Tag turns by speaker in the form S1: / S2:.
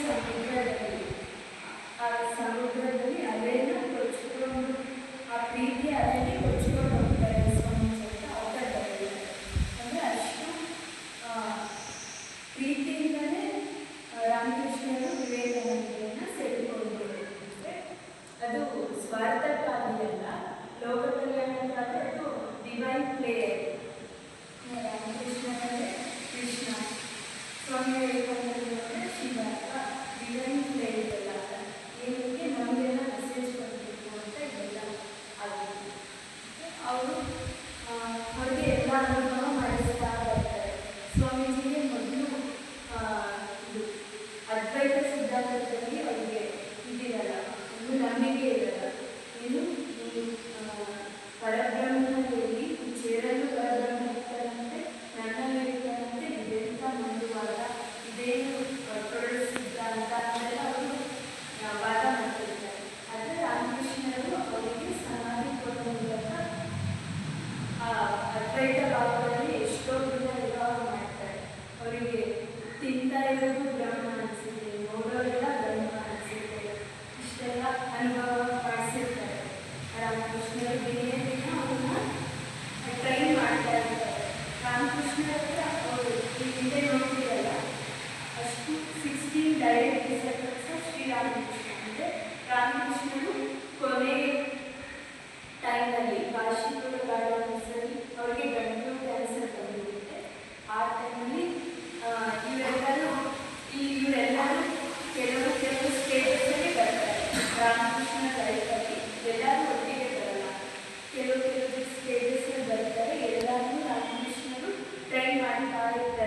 S1: ಸಮುದ್ರದಲ್ಲಿ ಆ ಸಮುದ್ರದಲ್ಲಿ ಅಲೆನ ಕೊಚ್ಕೊಂಡು ಆ ಪ್ರೀತಿ ಅಲೆನೇ ಕೊಚ್ಕೊಂಡು ಹೋಗ್ತಾರೆ ಸ್ವಾಮಿ ಅಂತ ಅಂದರೆ ಅಷ್ಟು ಪ್ರೀತಿಯಿಂದಲೇ ರಾಮಕೃಷ್ಣರು ವಿವೇಕಾನಂದರನ್ನ ಸೆಳೆದುಕೊಂಡು ಅದು ಸ್ವಾರ್ಥಕ್ಕಾಗಿ ಮಾಡಿಸ್ತಾ ಬರ್ತಾರೆ ಸ್ವಾಮೀಜಿಗೆ ಮೊದಲು ಇದು ಸಿದ್ಧಾಂತದಲ್ಲಿ ಅವರಿಗೆ ಇದಿರಲ್ಲ ಒಂದು ನಂಬಿಕೆ ಇರಲ್ಲ. ಏನು? ಈ ಎಲ್ಲರಿಗೂ ಬ್ರಹ್ಮ ಅನಿಸಿದೆ ನೋಡೋರೆಲ್ಲ ಬ್ರಹ್ಮ ಇಷ್ಟೆಲ್ಲ ಅನುಭವ ಮಾಡಿಸಿರ್ತಾರೆ ರಾಮಕೃಷ್ಣರು ದಿನೇ ದಿನ ಅವನ್ನ ಟ್ರೈನ್ ಮಾಡ್ತಾ ರಾಮಕೃಷ್ಣ ಹತ್ರ ಅವರು ಅಷ್ಟು ಸಿಕ್ಸ್ಟೀನ್ ಡೈರೆಕ್ಟ್ ಡಿಸರ್ಟರ್ಸ್ ಶ್ರೀರಾಮಕೃಷ್ಣ ಅಂದರೆ ಕೊನೆಗೆ magnified